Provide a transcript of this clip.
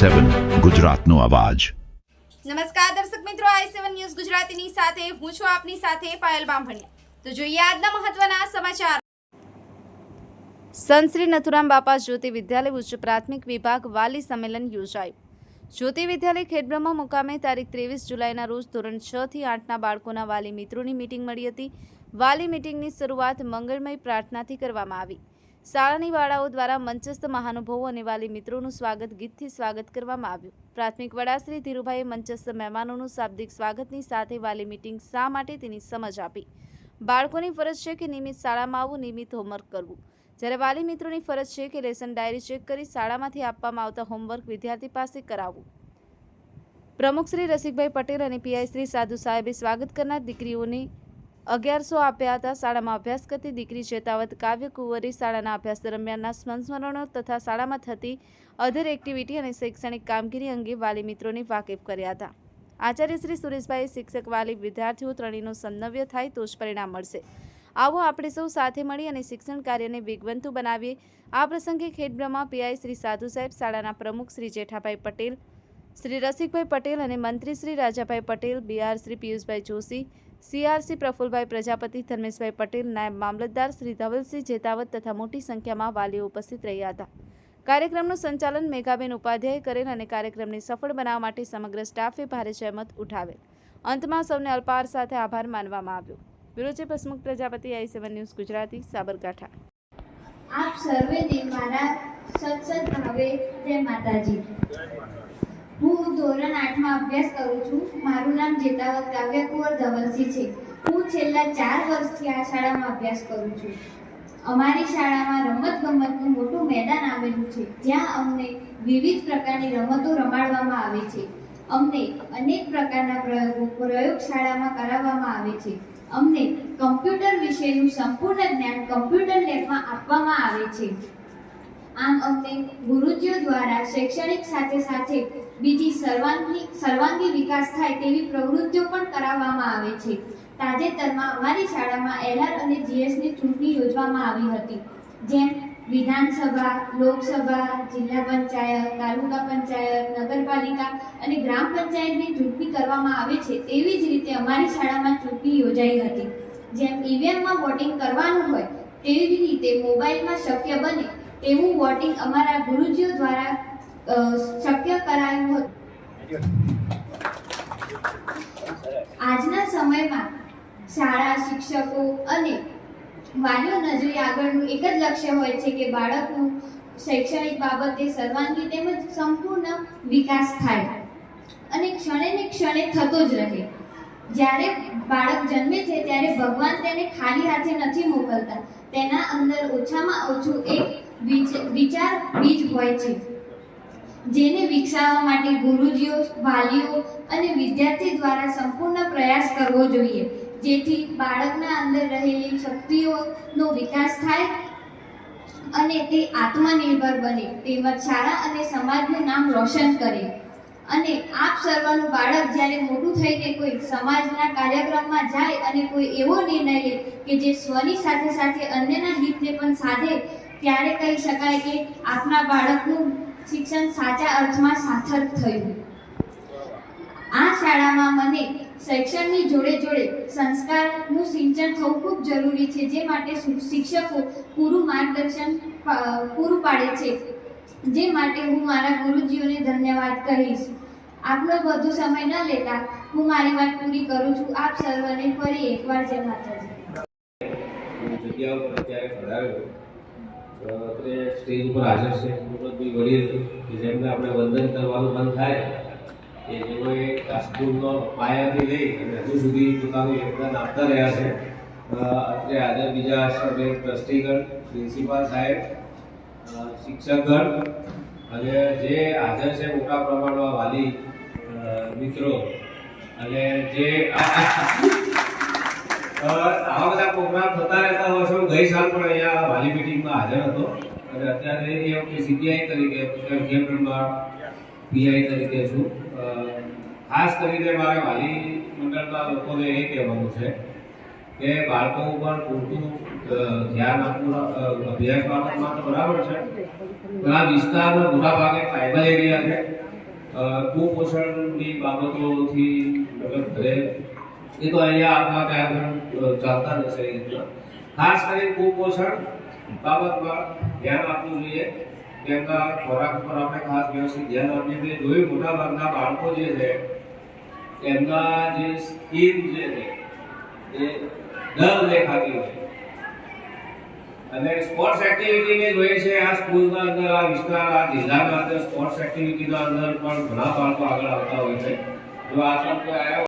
સેવન ગુજરાતનો અવાજ. નમસ્કાર દર્શક મિત્રો, આઈ સેવન ન્યૂઝ ગુજરાતીની સાથે હું છું આપની સાથે પાયલ બામભણિયા. તો જોઈએ આજના મહત્વના સમાચાર. સંત શ્રી નથુરામ બાપા જ્યોતિ વિદ્યાલય ઉચ્ચ પ્રાથમિક વિભાગ વાલી સંમેલન યોજાયું. જ્યોતિ વિદ્યાલય ખેડબ્રહ્મા મુકામે તારીખ ત્રેવીસ જુલાઈના રોજ ધોરણ છ થી આઠના બાળકોના વાલી મિત્રોની મિટિંગ મળી હતી. વાલી મિટિંગની શરૂઆત મંગળમય પ્રાર્થનાથી કરવામાં આવી. શાળાની વાળાઓ દ્વારા મંચસ્થ મહાનુભાવો અને વાલી મિત્રોનું સ્વાગત ગીતથી સ્વાગત કરવામાં આવ્યું. પ્રાથમિક વડા શ્રી ધીરુભાઈએ મંચસ્થ મહેમાનોનું શાબ્દિક સ્વાગતની સાથે વાલી મિટિંગ શા માટે તેની સમજ આપી? બાળકોની ફરજ છે કે નિયમિત શાળામાં આવવું નિયમિત હોમવર્ક કરવું. જ્યારે વાલી મિત્રોની ફરજ છે કે લેસન ડાયરી ચેક કરી શાળામાંથી આપવામાં આવતા હોમવર્ક વિદ્યાર્થી પાસે કરાવવું. પ્રમુખ શ્રી રસિકભાઈ પટેલ અને પીઆઈ શ્રી સાધુ સાહેબે સ્વાગત કરનાર દીકરીઓને અગિયારસો આપ્યા હતા. શાળામાં અભ્યાસ કરતી દીકરી ચેતાવત કાવ્ય કુંવરી શાળાના અભ્યાસ દરમિયાનના સંસ્મરણો તથા શાળામાં થતી અધર એક્ટિવિટી અને શૈક્ષણિક કામગીરી અંગે વાલી મિત્રોને વાકેફ કર્યા હતા. આચાર્ય શ્રી સુરેશભાઈ શિક્ષક વાલી વિદ્યાર્થીઓ ત્રણેયનો સમન્વય થાય તો જ પરિણામ મળશે. આવો આપણે સૌ સાથે મળી અને શિક્ષણ કાર્યને વેગવંતુ બનાવીએ. આ પ્રસંગે ખેડબ્રહ્મા પીઆઈ શ્રી સાધુ સાહેબ, શાળાના પ્રમુખ શ્રી જેઠાભાઈ પટેલ શ્રી રસિકભાઈ પટેલ અને મંત્રી શ્રી રાજાભાઈ પટેલ બીઆર શ્રી પિયુષભાઈ જોશી સીઆરસી પ્રફુલભાઈ પ્રજાપતિ, ધર્મેશભાઈ પટેલ, નાયબ મામલતદાર શ્રી ધવલસિંહ જેતાવત તથા મોટી સંખ્યામાં વાલીઓ ઉપસ્થિત રહ્યા હતા. કાર્યક્રમનું સંચાલન મેઘાબેન ઉપાધ્યાય કરેલ અને કાર્યક્રમને સફળ બનાવવા માટે સમગ્ર સ્ટાફે ભારે જહેમત ઉઠાવેલ. અંતમાં સૌને અલ્પાર સાથે આભાર માનવામાં આવ્યો. Bureau Hasmukh Prajapati, I seven news Gujarati, Sabarkantha. આપ સર્વેને મારા સત્સત ભાવે જય માતાજી. હું ધોરણ આઠમાં અભ્યાસ કરું છું. મારું નામ જેતાવત કાવ્ય કુંવર ધવલસિંહ છે. હું છેલ્લા ચાર વર્ષથી આ શાળામાં અભ્યાસ કરું છું. અમારી શાળામાં રમત ગમતનું મોટું મેદાન આવેલું છે. જ્યાં અમને વિવિધ પ્રકારની રમતો રમાડવામાં આવે છે. અમને અનેક પ્રકારના પ્રયોગો પ્રયોગશાળામાં કરાવવામાં આવે છે. અમને કમ્પ્યુટર વિશેનું સંપૂર્ણ જ્ઞાન કમ્પ્યુટર લેબમાં આપવામાં આવે છે. આમ અમને ગુરુજીઓ દ્વારા શૈક્ષણિક સાથે સાથે બીજી સર્વાંગી સર્વાંગી વિકાસ થાય તેવી પ્રવૃત્તિઓ પણ કરાવવામાં આવે છે. તાજેતરમાં અમારી શાળામાં એલઆર અને જીએસની ચૂંટણી યોજવામાં આવી હતી, જેમ વિધાનસભા, લોકસભા, જિલ્લા પંચાયત, તાલુકા પંચાયત, નગરપાલિકા અને ગ્રામ પંચાયતની ચૂંટણી કરવામાં આવે છે તેવી જ રીતે અમારી શાળામાં ચૂંટણી યોજાઈ હતી. જેમ ઈવીએમમાં વોટિંગ કરવાનું હોય તેવી રીતે મોબાઈલમાં શક્ય બને તેવું વોટિંગ અમારા ગુરુજીઓ દ્વારા શક્ય કરાયું હતું. આજના સમયમાં શાળા શિક્ષકો અને વાલીઓ નજરે આગળનું એક જ લક્ષ્ય હોય છે કે બાળકનું શૈક્ષણિક બાબતે સર્વાંગી તેમજ સંપૂર્ણ વિકાસ થાય અને ક્ષણે ને ક્ષણે થતો જ રહે. જ્યારે બાળક જન્મે છે, ત્યારે ભગવાન તેને ખાલી હાથે નથી મોકલતા. તેના અંદર ઓછામાં ઓછું એક વિચાર બીજ હોય છે. જેને વિકસાવવા માટે ગુરુજીઓ, વાલીઓ અને વિદ્યાર્થી દ્વારા સંપૂર્ણ પ્રયાસ કરવો જોઈએ. જેથી બાળકના અંદર રહેલી શક્તિઓનો વિકાસ થાય અને તે આત્મનિર્ભર બને. તેમજ શાળા અને સમાજનું નામ રોશન કરે. અને આપ સર્વનું બાળક જ્યારે મોટું થઈને કોઈ સમાજના કાર્યક્રમમાં જાય અને કોઈ એવો નિર્ણય લે કે જે સ્વની સાથે સાથે અન્યના હિતને પણ સાધે ત્યારે કહી શકાય કે આપના બાળકનું શિક્ષણ સાચા અર્થમાં સાર્થક થયું. આ શાળામાં મને શૈક્ષણની જોડે જોડે સંસ્કારનું સિંચન થવું ખૂબ જરૂરી છે, જે માટે શિક્ષકો પૂરું માર્ગદર્શન પૂરું પાડે છે. જે માટે હું મારા ગુરુજીઓને ધન્યવાદ કહીશ. આપનો વધુ સમય ન લેતા હું મારી વાત પૂરી કરું છું. આપ સર્વને ફરી એકવાર જય માતાજી. જગ્યા ઉપર અત્યારે અત્રે સ્ટેજ ઉપર હાજર છે. ગુરુમતભાઈ વડીલ કે જેમને આપણે વંદન કરવાનું મન થાય કે જેઓએ કાશ્મીરનો પાયાથી લઈ અને હજુ સુધી પોતાનું યોગદાન આપતા રહ્યા છે. અત્યારે હાજર બીજા સર્વે ટ્રસ્ટીગણ, પ્રિન્સિપાલ સાહેબ શિક્ષકગણ અને જે હાજર છે મોટા પ્રમાણમાં વાલી મિત્રો અને જે આવા બધા પ્રોગ્રામ થતા રહેતા હોય છે. ગઈ સાલ પણ અહીંયા વાલી મિટિંગમાં હાજર હતો. અને અત્યારે એ વખતે સીપીઆઈ તરીકે ગેમરમાં પીઆઈ તરીકે છું. ખાસ કરીને મારે વાલી મંડળના લોકોને એ કહેવાનું છે કે બાળકો ઉપર પૂરતું ધ્યાન આપવું અભ્યાસ બાબતમાં તો બરાબર છે. પણ આ વિસ્તારમાં મોટા ભાગે ટ્રાઇબલ એરિયા છે. કુપોષણની બાબતોથી મતલબ ઘરે એ તો અહીંયા આપણા ત્યાં આગળ અ, ચાલતા નથી એ રીતના ખાસ કરીને કુપોષણ બાબતમાં ધ્યાન આપવું જોઈએ તેમના ખોરાક પર આપણે ખાસ વ્યવસ્થિત ધ્યાન આપીએ છીએ જોયું મોટા ભાગના બાળકો જે છે એમના જે સ્કીન જે છે એ ડલ દેખાતી હોય અને સ્પોર્ટ્સ એક્ટિવિટી મેં જોઈએ છે આ સ્કૂલના અંદર આ વિસ્તાર આ જિલ્લાના અંદર સ્પોર્ટ્સ એક્ટિવિટીના અંદર પણ ઘણા બાળકો આગળ આવતા હોય છે જો આ સબ કોઈ આવ્યા